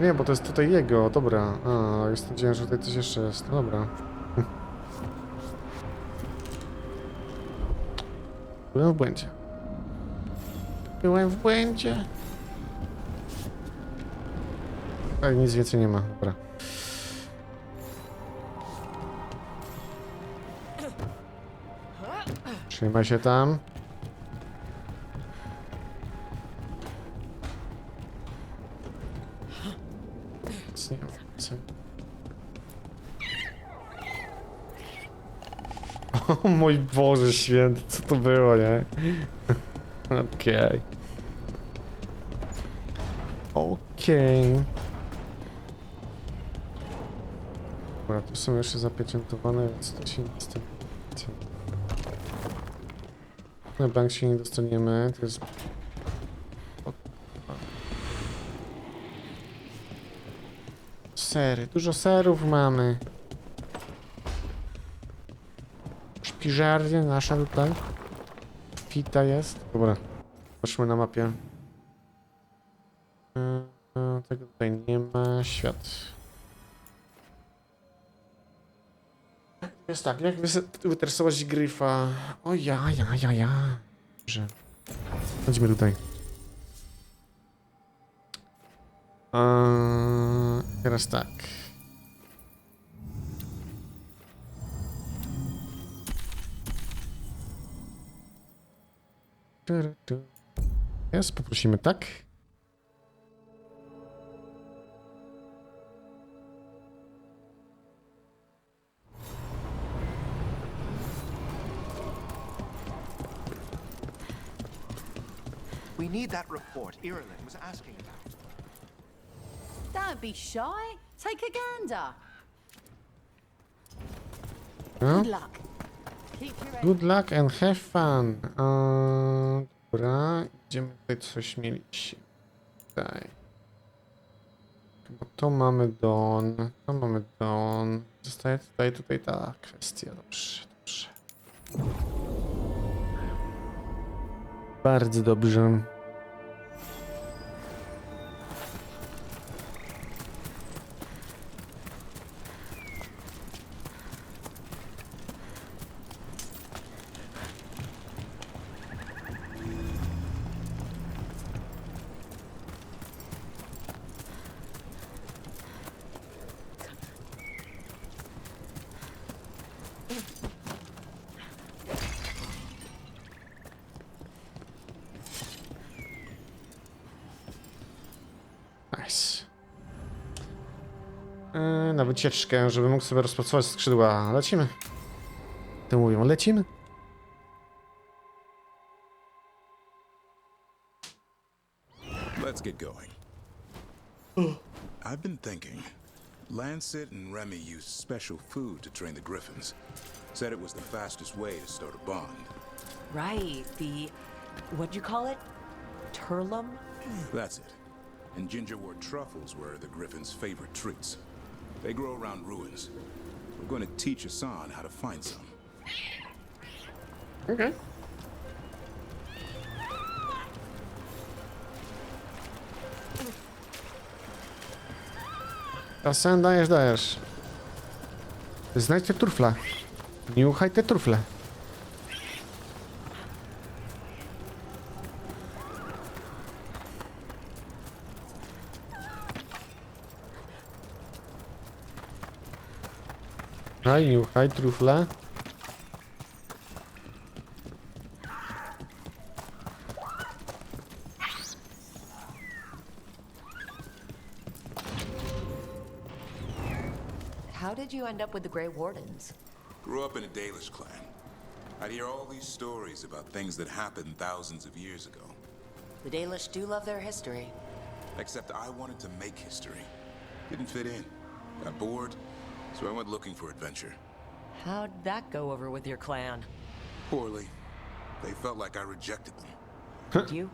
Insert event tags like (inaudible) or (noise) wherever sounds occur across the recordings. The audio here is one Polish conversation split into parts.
Nie, bo to jest tutaj jego, dobra. A, jest nadzieję, że tutaj coś jeszcze jest. No dobra. Byłem w błędzie. Byłem w błędzie. Ale nic więcej nie ma, dobra. Trzymaj się tam. Mój Boże święty, co to było, nie? Okej. Okej. Dobra, tu są jeszcze zapieczętowane, więc to się nic tym... Na bank się nie dostaniemy, to jest... Sery, dużo serów mamy. Szpiżarnia nasza tutaj. Fita jest. Dobra, patrzmy na mapie. E, e, Tego tutaj nie ma. Świat. Jest tak, jak wytresować gryfa? O ja, ja, ja, ja. Dobrze. Chodźmy tutaj. Eee, teraz tak. Tyry, ty. Jest, poprosimy tak. We need that report Ireland was asking about. Don't be shy. Take a gander. No. Good luck. Good luck and have fun. Eee, dobra, idziemy tutaj coś mieliśmy. Tutaj. Bo to mamy Don, to mamy Don. Zostaje tutaj, tutaj ta kwestia. Dobrze, dobrze. Bardzo dobrze. Wycieczkę, żeby mógł sobie rozpracować skrzydła. Lecimy. To mówią, lecimy. Let's get going. I've been thinking. Lancet and Remy used special food to train the Griffins. Said it was the fastest way to start a bond. Right, the. What'd you call it? Turlum? That's it. And gingerwort truffles were the Griffins' favorite treats. They grow around ruins. We're going to teach Hassan how to find some. Asen, dajesz, dajesz. Znajdź te trufle. Niuchaj te trufle. Daj, niuchaj trufle. How did you end up with the Grey Wardens? Grew up in a Dalish clan. I'd hear all these stories about things that happened thousands of years ago. The Dalish do love their history. Except I wanted to make history. Didn't fit in. Got bored, so I went looking for adventure. How'd that go over with your clan? Poorly. They felt like I rejected them. (laughs) Did you?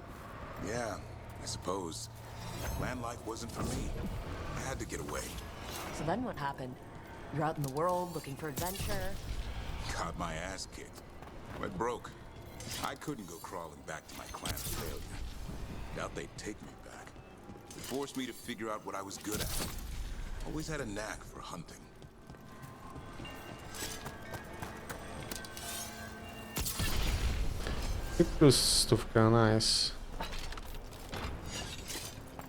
Yeah, I suppose. Land life wasn't for me. I had to get away. So then what happened? You're out in the world looking for adventure. Got my ass kicked. Went broke. I couldn't go crawling back to my clan's failure. Doubt they'd take me back. forced me to figure out what I was good at. Always had a knack for hunting. I plus stówka, nice.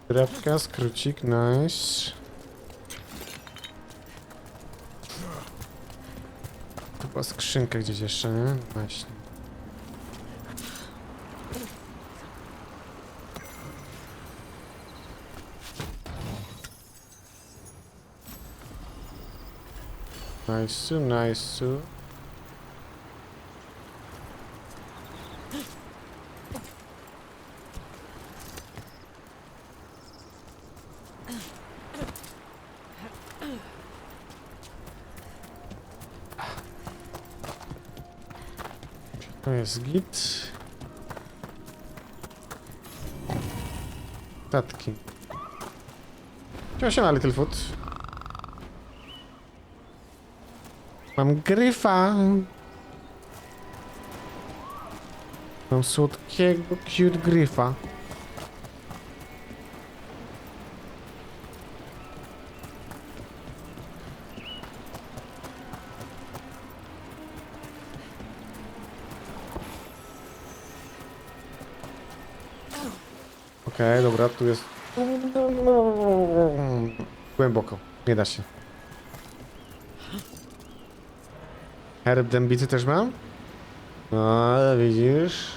Drewka, skrócik, nice. Była skrzynka gdzieś jeszcze, nie? Właśnie. Nice, nice. To jest git. Siema, siema, Littlefoot. Mam gryfa. Mam słodkiego, cute gryfa. Dobra, tu jest... Głęboko, nie da się. Herb dębicy też mam? No, widzisz?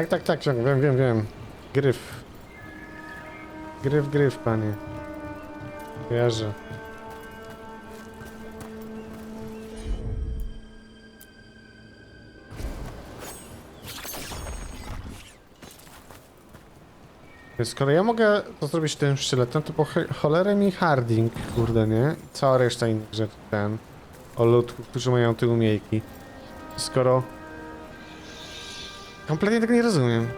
Tak, tak, tak, ciągle, wiem, wiem, wiem. Gryf. Gryf, gryf, panie. Kojarzę. Skoro ja mogę to zrobić tym sztyletem, to po cho- cholerę mi harding, kurde, nie? Cała reszta innych rzeczy, ten. O ludków, którzy mają te umiejki. Skoro... Kompletnie tego nie rozumiem.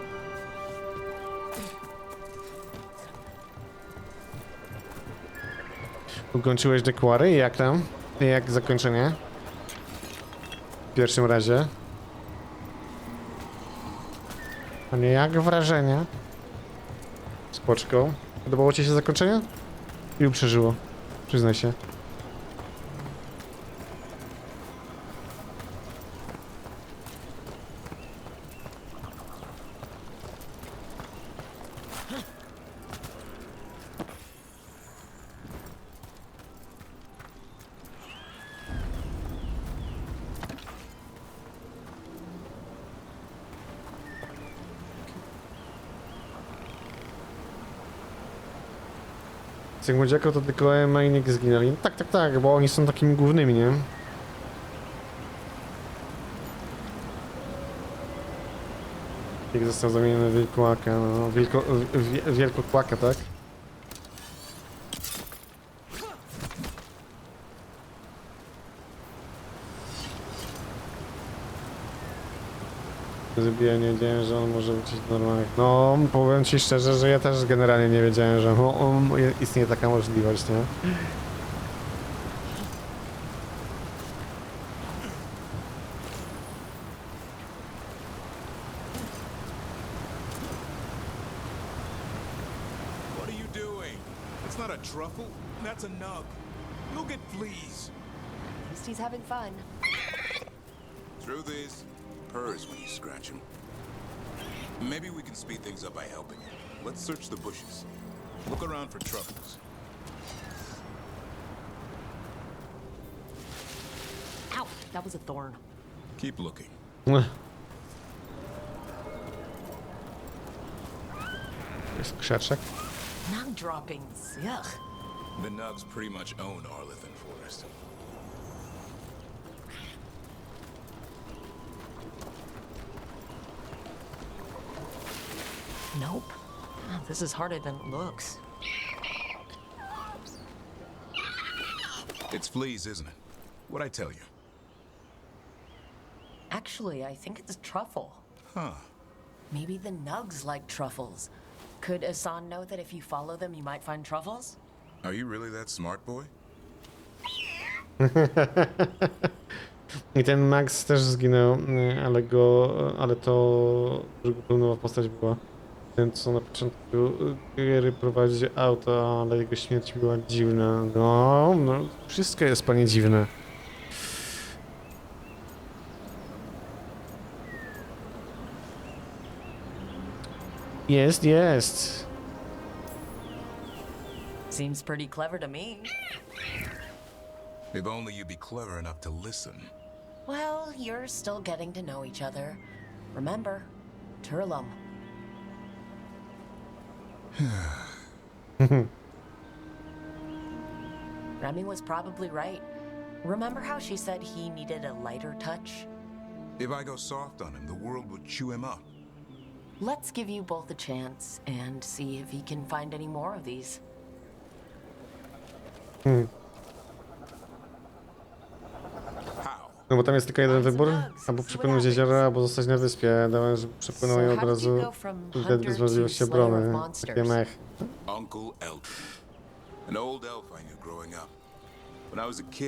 Ukończyłeś dekwary? Jak tam? Jak zakończenie? W pierwszym razie. A nie jak wrażenia? Spoczko. Podobało ci się zakończenie? Ilu przeżyło? Przyznaj się. Z Młodziako to tylko Emma i Nick zginęli. No tak, tak, tak, bo oni są takimi głównymi, nie? Jak został zamieniony w wilkołaka, no, wielko, wie- wielkokłaka, tak? Nie wiedziałem, że on może wrócić do normalnych. No, powiem ci szczerze, że ja też generalnie nie wiedziałem, że on, on, istnieje taka możliwość, nie? When you scratch him. Maybe we can speed things up by helping him. Let's search the bushes. Look around for truffles. Ow, that was a thorn. Keep looking. Ech. Jest krzaczek. Nug droppings. Ugh. The Nugs pretty much own Arlithan Forest. Nope. Oh, This is harder than it looks. It's fleas, isn't it? What'd I tell you? Actually, I think it's a truffle. Huh. Maybe the nugs like truffles. Could Asan know that if you follow them, you might find truffles? Are you really that smart, boy? (laughs) I ten Max też zginął, ale go, ale to druga nowa postać była. Ten co na początku y, gry prowadzi auto, ale jego śmierć była dziwna. No, no, wszystko jest panie dziwne. Jest, jest. Seems pretty clever to me. If only you'd be clever enough to listen. Well, you're still getting to know each other. Remember, Turlum. (sighs) Remy was probably right. Remember how she said he needed a lighter touch? If I go soft on him, the world would chew him up. Let's give you both a chance and see if he can find any more of these. How? No bo tam jest tylko jeden wybór, albo przepłynąć jezioro, albo zostać na wyspie. Dałem, żeby przepłynął i od razu hunter bez możliwości obrony. Takie mech.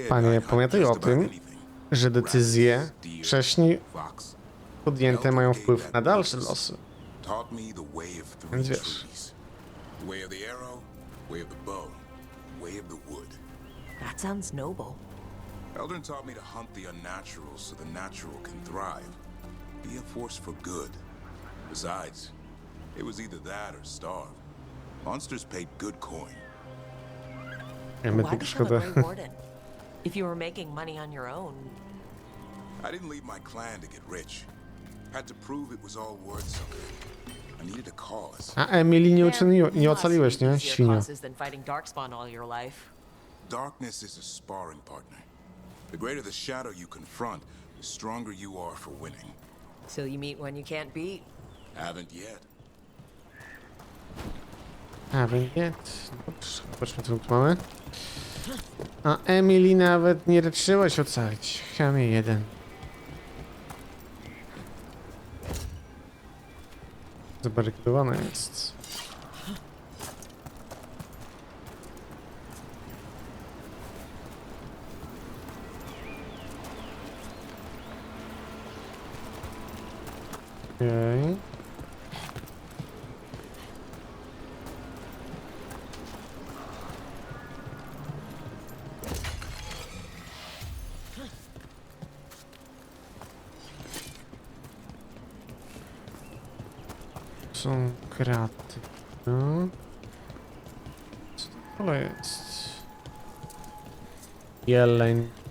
Panie, pamiętaj o tym, że decyzje wcześniej podjęte mają wpływ na dalsze losy. Więc wiesz. way of the arrow, way of the bow, way of the wood. That sounds noble. Eldon taught me to hunt the unnatural so the natural can thrive. Be a force for good. Besides, it was either that or starve. Monsters paid good coin. Ja Why medyk become a szkoda. Grey Warden? If you were making money on your own, I didn't leave my clan to get rich. Had to prove it was all worth something. I needed a cause. A Emily nie, Man, nie you must ocaliłeś, nie? easier Świnio. causes than fighting Darkspawn all your life. Darkness is a sparring partner. The greater the shadow you confront, the stronger you are for winning. So you meet when you can't beat. Haven't yet. A, wygiet. Dobrze, zobaczmy co tu mamy. A Emily nawet nie raczyła się ocalić. Chamie jeden. Zabarykadowana jest. Okej. Są kraty. No. Co to? Jeleń.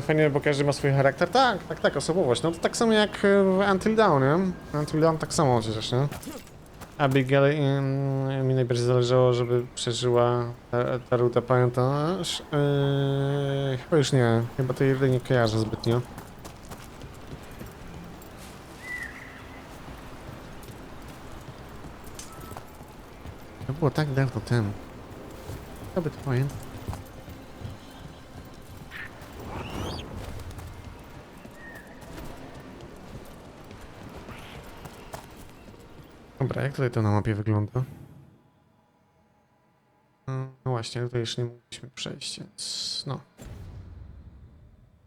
Fajnie, bo każdy ma swój charakter. Tak, tak, tak, osobowość. No to tak samo jak e, w Until Dawn, nie? Until Dawn tak samo przecież, nie? Abigail em, mi najbardziej zależało, żeby przeżyła ta, ta ruta, pamiętasz? Eee, chyba już nie, chyba tej ruty nie kojarzę zbytnio. To było tak dawno temu. Kto by to pamiętał? Dobra, jak tutaj to na mapie wygląda? Mm, No właśnie, tutaj już nie mogliśmy przejść, więc no.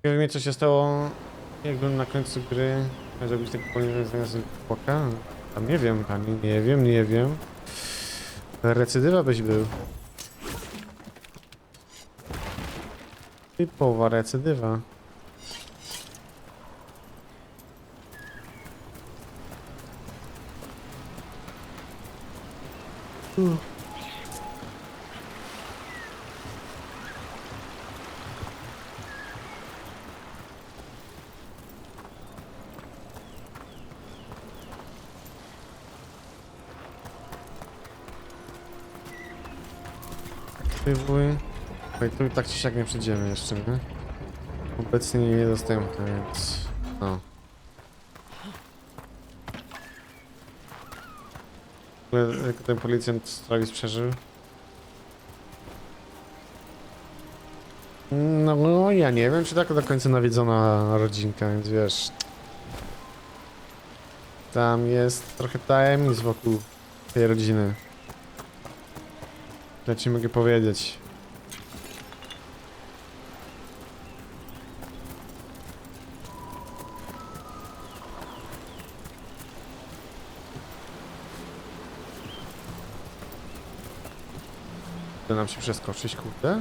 Mnie, co się stało, jakby na końcu gry miał zrobić tego powiązania z płoka. Tam nie wiem, pani, nie wiem, nie wiem. Recydywa byś był. Typowa recydywa. Aktywuj. Okej, tu tak czy siak nie przejdziemy jeszcze, nie? Obecnie niedostępny, więc... No. Ogóle, Jak ten policjant Travis przeżył? No, ja nie wiem, czy tak do końca nawiedzona rodzinka, więc wiesz. Tam jest trochę tajemnic wokół tej rodziny. Ja ci mogę powiedzieć. Uda nam się przeskoczyć, kurde?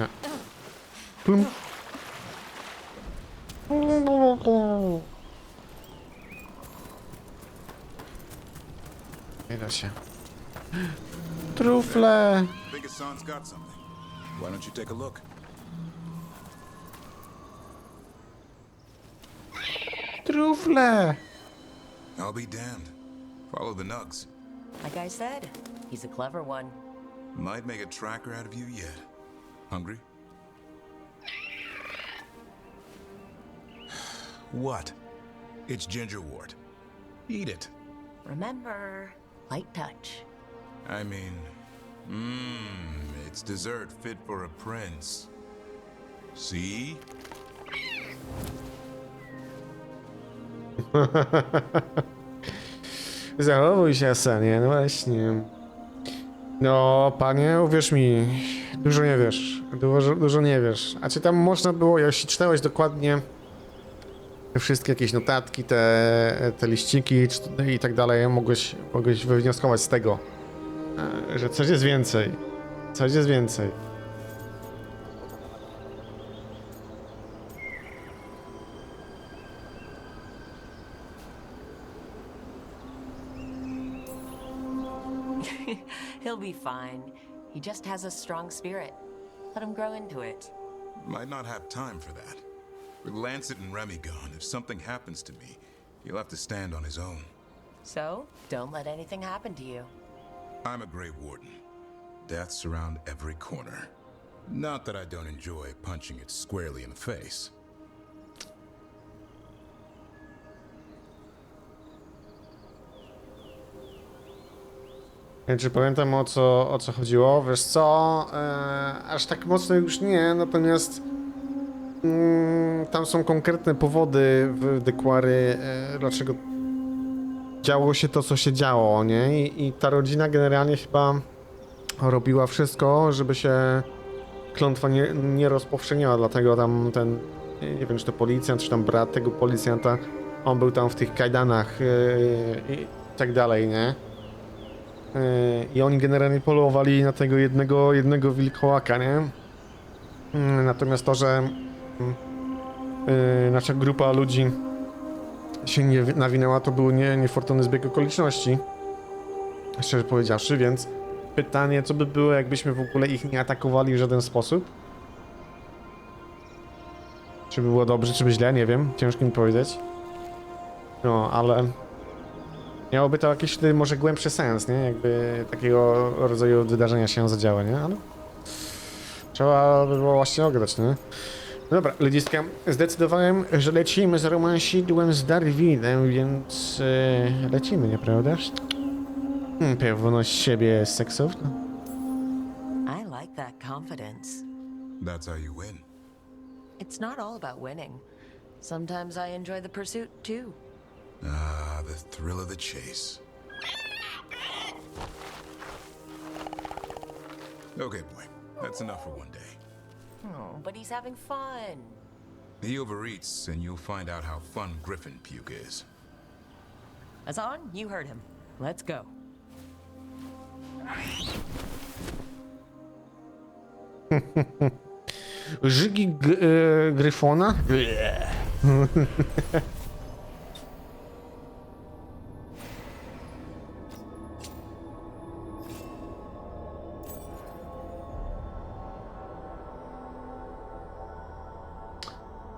Nie. Plum. Nie da się. Trufle! Think Hassan's got something. Why don't you take a look? Trufle! I'll be damned. Follow the nugs. Like I said, he's a clever one. Might make a tracker out of you yet. Hungry? (sighs) What? It's gingerwort. Eat it. Remember, light touch. I mean, mmm, it's dessert fit for a prince. See? (laughs) Zachowuj się, Asanie, no właśnie. No, panie, uwierz mi, dużo nie wiesz. Dużo, dużo nie wiesz. A czy tam można było, jeśli czytałeś dokładnie te wszystkie jakieś notatki, te, te liściki czy- i tak dalej, mogłeś, mogłeś wywnioskować z tego, e, że coś jest więcej. Coś jest więcej. (laughs) He'll be fine. He just has a strong spirit. Let him grow into it. Might not have time for that. With Lancet and Remy gone, if something happens to me, he'll have to stand on his own. So, don't let anything happen to you. I'm a Grey Warden. Deaths around every corner. Not that I don't enjoy punching it squarely in the face. Czy pamiętam o co, o co chodziło. Wiesz co, e, aż tak mocno już nie, natomiast mm, tam są konkretne powody w Dekwary, e, dlaczego działo się to, co się działo, nie? I, I ta rodzina generalnie chyba robiła wszystko, żeby się klątwa nie, nie rozpowszechniała, dlatego tam ten, nie wiem, czy to policjant, czy tam brat tego policjanta, on był tam w tych kajdanach e, i tak dalej, nie? Yy, I oni generalnie polowali na tego jednego, jednego wilkołaka, nie? Yy, Natomiast to, że yy, nasza grupa ludzi się nie wi- nawinęła, to był nie, niefortunny zbieg okoliczności. Szczerze powiedziawszy, więc pytanie, co by było, jakbyśmy w ogóle ich nie atakowali w żaden sposób? Czy by było dobrze, czy by źle, nie wiem. Ciężko mi powiedzieć. No, ale Miałoby to jakiś wtedy może głębszy sens, nie? Jakby takiego rodzaju wydarzenia się zadziały, nie? Ale trzeba by było właśnie ogadać, nie? No dobra, ludziska, zdecydowałem, że lecimy z romansidłem z Darwinem, więc e, lecimy, nieprawdaż? Hmm, Pewność siebie seksowna. I like that confidence. That's how you win. It's not all about winning. Sometimes I enjoy the pursuit too. Ah, the thrill of the chase. Okay, boy. That's enough for one day. Oh, but he's having fun. He overeats, and you'll find out how fun Griffin puke is. Azan, you heard him. Let's go. (laughs) Żygi g- Gryfona? (laughs)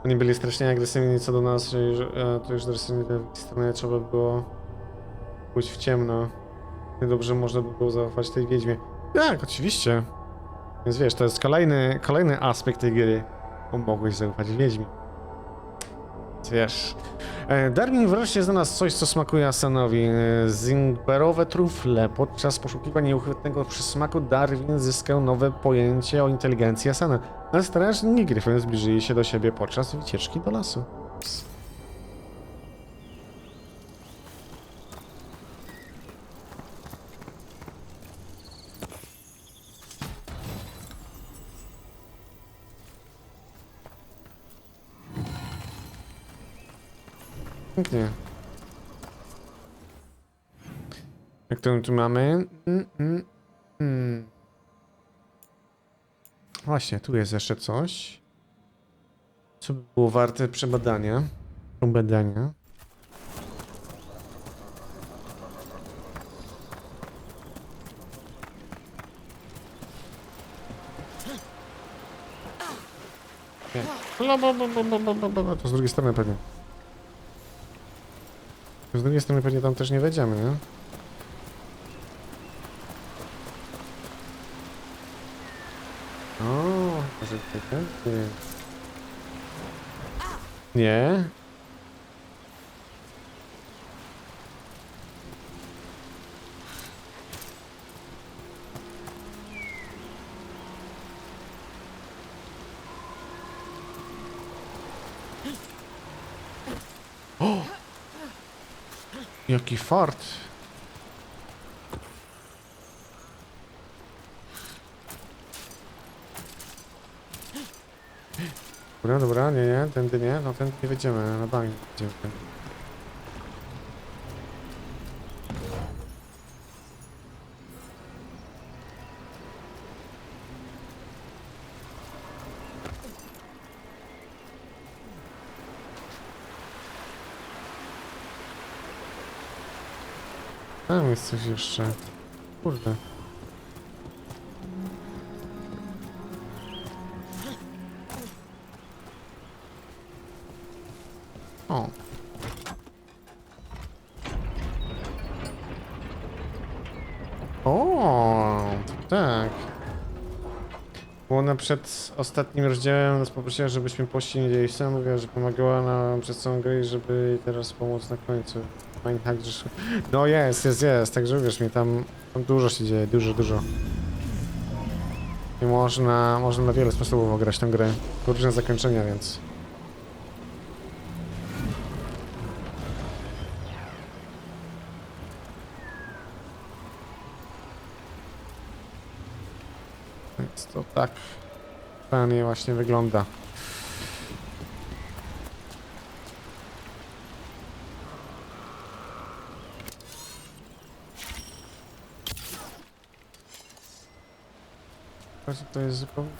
Oni byli strasznie agresywni co do nas, że już, e, to już zresztą w stronie trzeba było pójść w ciemno. Dobrze można by było zaufać tej wiedźmie. Tak, oczywiście. Więc wiesz, to jest kolejny, kolejny aspekt tej gry. Bo mogłeś zaufać wiedźmie. Wiesz. E, Darwin wreszcie znalazł coś, co smakuje Asanowi. E, Zingberowe trufle. Podczas poszukiwań nieuchwytnego przysmaku Darwin zyskał nowe pojęcie o inteligencji Asana. A strażnik Gryfyn zbliżyli się do siebie podczas wycieczki do lasu. Pięknie. Jak to tu mamy? Mm, mm, mm. Właśnie, tu jest jeszcze coś. Co by było warte przebadania? Przebadania. Nie. To z drugiej strony pewnie. Z drugiej strony pewnie tam też nie wejdziemy, nie? O, może nie. Nie? Jaki fart. Dobra, dobra, nie, nie, tędy nie, no tędy nie wejdziemy, na bank będziemy. Jest coś jeszcze. Kurde. O. O, tak. Bo ona przed ostatnim rozdziałem nas poprosiła, żebyśmy nie dzieli sam. Mówiła, że pomagała nam przez całą grę i żeby jej teraz pomóc na końcu. Mindhack, że... No jest, jest, jest. Także wiesz mi, tam, tam dużo się dzieje, dużo, dużo. I można, można na wiele sposobów grać tę grę. Różne zakończenia, więc... Więc to tak fajnie właśnie wygląda. Że to jest zupełnie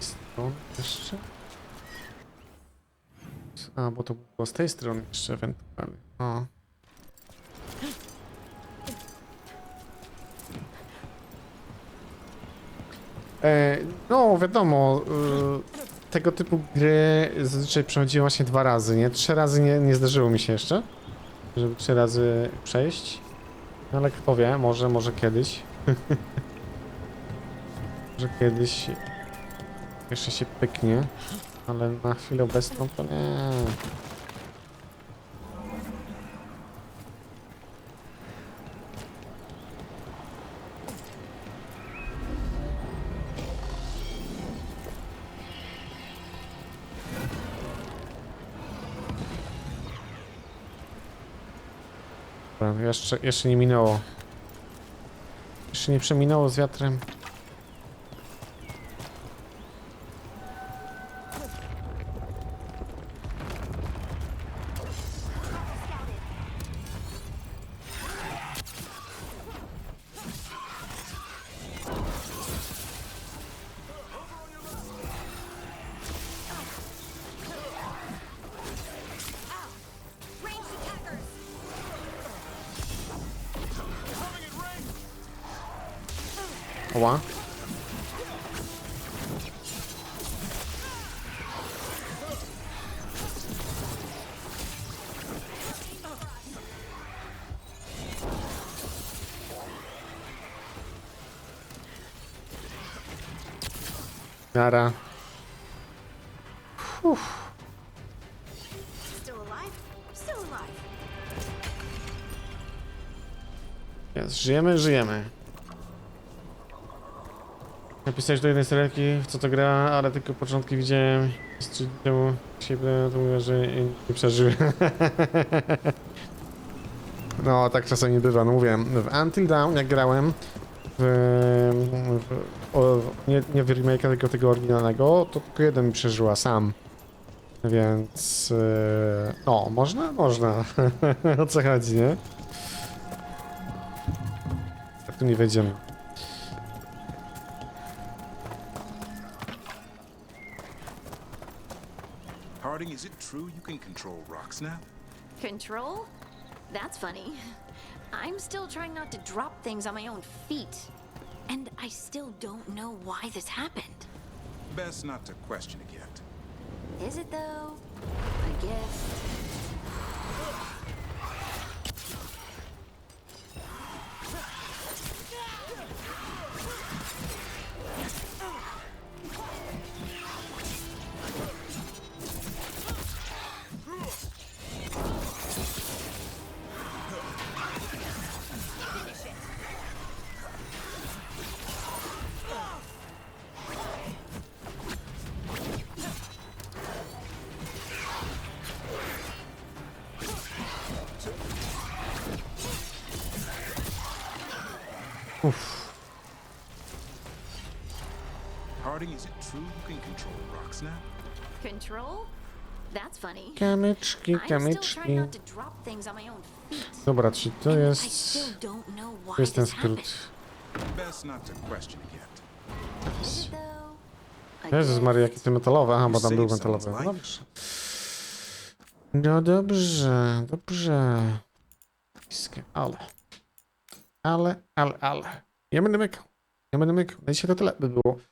z strony jeszcze. A, bo to było z tej strony jeszcze ewentualnie. O. E, no, wiadomo, y, tego typu gry zazwyczaj przechodziłem właśnie dwa razy, nie? Trzy razy nie, nie zdarzyło mi się jeszcze, żeby trzy razy przejść. No, ale kto wie, może, może kiedyś. (laughs) Może kiedyś jeszcze się pyknie, ale na chwilę obecną to nie. Jeszcze, jeszcze nie minęło. Jeszcze nie przeminęło z wiatrem. Oła. Nara. Uff. Jest, żyjemy, żyjemy. Napisałeś do jednej serialki, w co to gra, ale tylko początki widziałem. Z temu siebie, to mówię, że nie przeżył. (laughs) No, tak czasami bywa. No mówię, w Until Dawn, jak grałem, w, w, o, nie, nie w remake'a, tylko tego oryginalnego, to tylko jeden mi przeżyła sam. Więc... Yy, o, można? Można. (laughs) o co chodzi, nie? Tak tu nie wejdziemy. Harding, is it true you can control rocks now? Control? That's funny. I'm still trying not to drop things on my own feet. And I still don't know why this happened. Best not to question it yet. Is it though? I guess. Harding, is it true you can control rocks now? Control? That's funny. Kamyczki, kamyczki. to. Dobra, czyli to jest... To jest ten skrót. Best not to question it yet. Jezus. Maria, jakie te metalowe, aha, bo tam był metalowy. No dobrze. No dobrze, dobrze. Ale. Ale, ale, ale. Ja będę mykał. Ja będę mykał. Na dzisiaj to tyle by było.